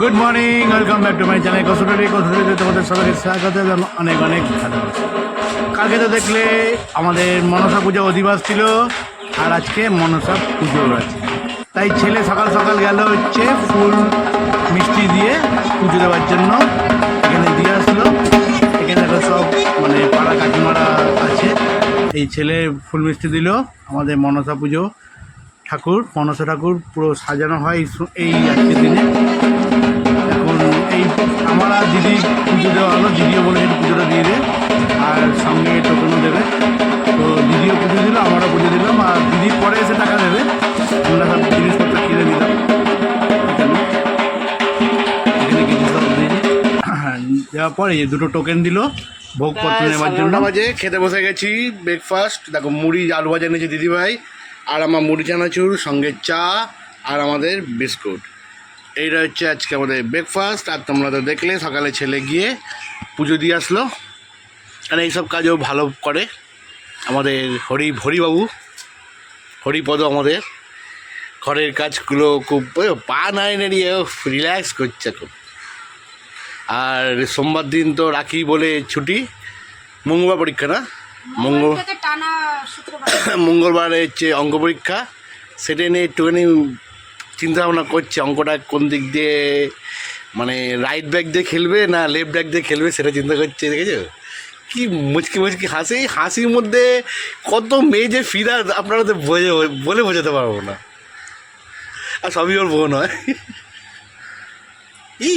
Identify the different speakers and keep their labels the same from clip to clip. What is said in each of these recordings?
Speaker 1: Good morning welcome back to my channel কসুটারি কসুটারিতে তোমাদের সবাইকে স্বাগত এবং অনেক অনেক ভালোবাসা। কালকে তো দেখলে আমাদের মনসা পূজা অধিবাস ছিল, আর আজকে মনসা পুজো আছে। তাই ছেলে সকাল সকাল গেল হচ্ছে ফুল মিষ্টি দিয়ে পুজো দেওয়ার জন্য। এখানে দিয়ে আসলো। এখানে দেখো সব মানে পাড়া কাকিমারা আছে। এই ছেলে ফুল মিষ্টি দিল আমাদের মনসা পুজো ঠাকুর। মনসা ঠাকুর পুরো সাজানো হয় এই আজকের দিনে। এই আমার আর দিদি পুজো দেওয়া হলো দিদিও বলেছে পুজোটা দিয়ে দে আর সঙ্গে টোকনও দেবে। তো দিদিও পুজো দিল আমারও পুজো দিলাম আর দিদির পরে এসে টাকা দেবে। আমরা সব জিনিসপত্র কিনে দিলাম এখানে দিয়েছি দেওয়ার পরে এই দুটো টোকেন দিল ভোগপত্র নেওয়ার জন্য। বাজে খেতে বসে গেছি ব্রেকফাস্ট দেখো মুড়ি আলু ভাজা নিয়েছে দিদিভাই আর আমার মুড়ি চানাচুর সঙ্গে চা আর আমাদের বিস্কুট। এইটা হচ্ছে আজকে আমাদের ব্রেকফাস্ট আর তোমরা তো দেখলে সকালে ছেলে গিয়ে পুজো দিয়ে আসলো। আর এইসব কাজও ভালো করে। আমাদের হরি হরিবাবু হরিপদ আমাদের। ঘরের কাজগুলো খুব পা নাই নাড়িয়ে রিল্যাক্স করছে খুব। আর সোমবার দিন তো রাখি বলে ছুটি। মঙ্গলবার পরীক্ষা না? মঙ্গল মঙ্গলবারে হচ্ছে অঙ্ক পরীক্ষা। সেটা নিয়ে একটুখানি চিন্তা ভাবনা করছে, অঙ্কটা কোন দিক দিয়ে মানে রাইট ব্যাক দিয়ে খেলবে না লেফট ব্যাক দিয়ে খেলবে সেটা চিন্তা করছে, দেখেছ? কি মুচকি মুচকি হাসি, হাসির মধ্যে কত মেয়ে যে ফিরা আপনারা তো বোঝে, বলে বোঝাতে পারব না। আর সবই ওর বোন হয় ই!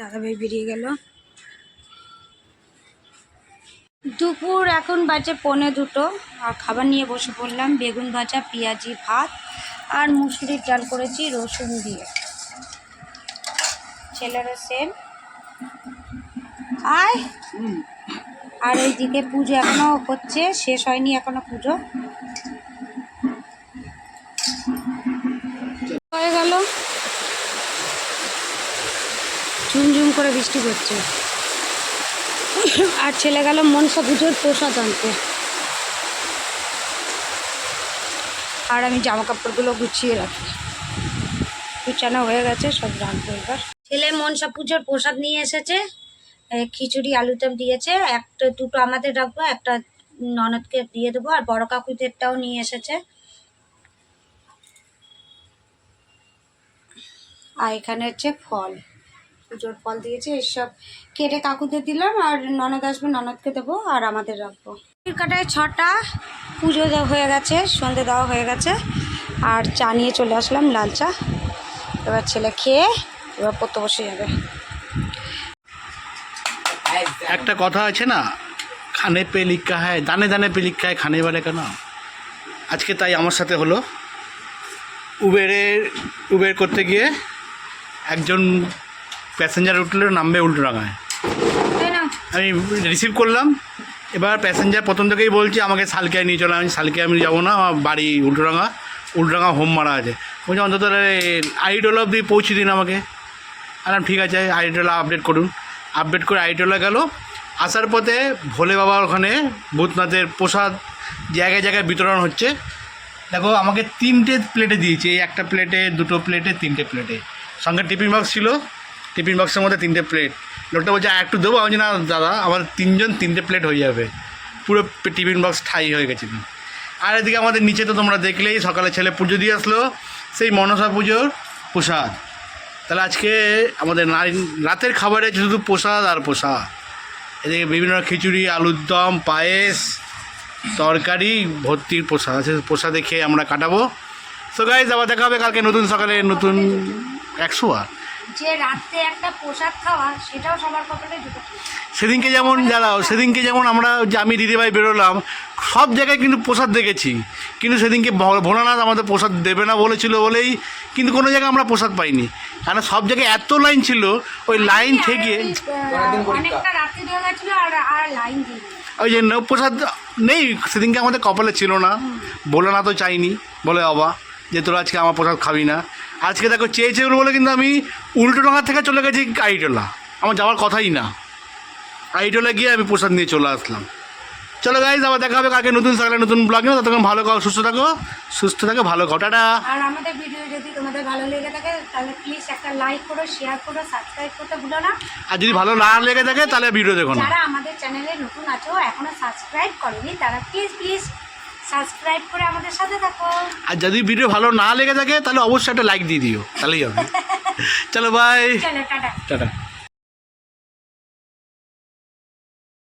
Speaker 2: দাদাভাই বেরিয়ে গেল। দুপুর এখন বাজে পৌনে দুটো। আর খাবার নিয়ে বসে পড়লাম, বেগুন ভাজা, পেঁয়াজি, ভাত আর মুসুরির ডাল করেছি, রসুন দিয়ে। ছেলেরও সেম আয়! আর এইদিকে পুজো এখনও করছে শেষ হয়নি এখনও পুজো। হয়ে গেল। ঝুমঝুম করে বৃষ্টি পড়ছে। আর ছেলে গেল মনসা পুজোর প্রসাদ আনতে। আর আমি জামা কাপড়গুলো গুছিয়ে রাখি। গুছানো হয়ে গেছে, সব রাখব এবার ছেলে মনসা পুজোর প্রসাদ নিয়ে এসেছে। খিচুড়ি আলুদম দিয়েছে। একটা, দুটো আমাদের রাখব, একটা ননদকে দিয়ে দেবো, আর বড় কাকুদেরটাও নিয়ে এসেছে। আর এখানে হচ্ছে ফল। পুজোর ফল দিয়েছে, এসব কেটে কাকুদের দিলাম আর ননদ আসবে, ননদকে দেবো আর আমাদের রাখব। কাটায় ছটা, পুজো হয়ে গেছে, সন্ধে দেওয়া হয়ে গেছে। আর চা নিয়ে চলে আসলাম, লাল চা। এবার ছেলে খেয়ে এবার পড়তে বসে যাবে।
Speaker 1: একটা কথা আছে না, খানে পে লিখা হয় দানে দানে পে লিখা হয় খানে বালে কেন। আজকে তাই আমার সাথে হলো। উবেরের উবের করতে গিয়ে একজন প্যাসেঞ্জার উঠল নামবে উল্টো ডাঙায় আমি রিসিভ করলাম এবার প্যাসেঞ্জার প্রথম থেকেই বলছি আমাকে সালকিয়ায় নিয়ে চলে আমি সালকিয়া আমি যাব না আমার বাড়ি উল্টোডাঙ্গা উল্টোডাঙ্গা হোম মারা আছে। বলছে অন্তত আইডল অবধি পৌঁছে দিন আমাকে। আলাম ঠিক আছে আইডলা আপডেট করুন। আপডেট করে আইডলা গেল। আসার পথে ভোলে বাবার ওখানে ভূতনাথের প্রসাদ জায়গায় জায়গায় বিতরণ হচ্ছে। দেখো আমাকে তিনটে প্লেটে দিয়েছে এই একটা প্লেটে দুটো প্লেটে তিনটে প্লেটে সঙ্গে টিফিন বক্স ছিল। টিফিন বক্সের মধ্যে তিনটে প্লেট। লোকটা বলছে একটু দেবো? আমি না দাদা, আমার তিনজন তিনটে প্লেট হয়ে যাবে। পুরো টিফিন বক্স ঠাই হয়ে গেছে আর এদিকে আমাদের নিচে তো তোমরা দেখলেই সকালে ছেলে পুজো দিয়ে আসলো, সেই মনসা পুজোর প্রসাদ। তাহলে আজকে আমাদের নারী- রাতের খাবারে শুধু প্রসাদ আর প্রসাদ। এদিকে বিভিন্ন খিচুড়ি, আলুর দম, পায়েস, তরকারি, ভর্তির প্রসাদ আছে। প্রসাদে খেয়ে আমরা কাটাবো। তো গাইজ আবার দেখা হবে কালকে নতুন সকালে নতুন একশো আর
Speaker 2: যে রাতে একটা প্রসাদ খাওয়া সেটাও সবার জুটে
Speaker 1: সেদিনকে যেমন জানাও সেদিনকে যেমন আমরা যে আমি দিদিভাই বেরোলাম সব জায়গায় কিন্তু প্রসাদ দেখেছি। কিন্তু সেদিনকে ভোলানাথ আমাদের প্রসাদ দেবে না বলেছিল বলেই কিন্তু কোনো জায়গায় আমরা প্রসাদ পাইনি। কারণ সব জায়গায় এত লাইন ছিল ওই লাইন থেকে
Speaker 2: অনেকটা রাত্রি হয়ে গেছিল আর আর লাইন
Speaker 1: ওই জন্য প্রসাদ নেই সেদিনকে আমাদের কপালে ছিল না। বলে না তো চাইনি বলে অবা যে তোরা আজকে আমার প্রসাদ খাবি না। আজকে দেখো চেয়েছে বলে কিন্তু আমি উল্টো ডাঙা থেকে চলে গেছি আইটোলা আমার যাওয়ার কথাই না। আইটোলা গিয়ে আমি প্রসাদ নিয়ে চলে আসলাম। চলো গাইজ আবার দেখা হবে কাকে নতুন সকালে নতুন ব্লগে ততক্ষণ ভালো খাও সুস্থ থাকো সুস্থ থাকো ভালো খাও। টাটা।
Speaker 2: আর আমাদের ভিডিও যদি তোমাদের ভালো লেগে থাকে তাহলে প্লিজ একটা লাইক করো শেয়ার করো সাবস্ক্রাইব করতে ভুলো না।
Speaker 1: আর যদি ভালো না লেগে থাকে তাহলে ভিডিও দেখো না।
Speaker 2: যারা আমাদের চ্যানেলে নতুন আছো এখনও সাবস্ক্রাইব করনি তারা প্লিজ প্লিজ সাবস্ক্রাইব করে আমাদের সাথে থাকো
Speaker 1: আর যদি ভিডিও ভালো না লেগে থাকে তাহলে অবশ্যই একটা লাইক দিয়ে দিও। তাহলেই হবে। চলো বাই
Speaker 2: চলো টাটা।
Speaker 1: টাটা।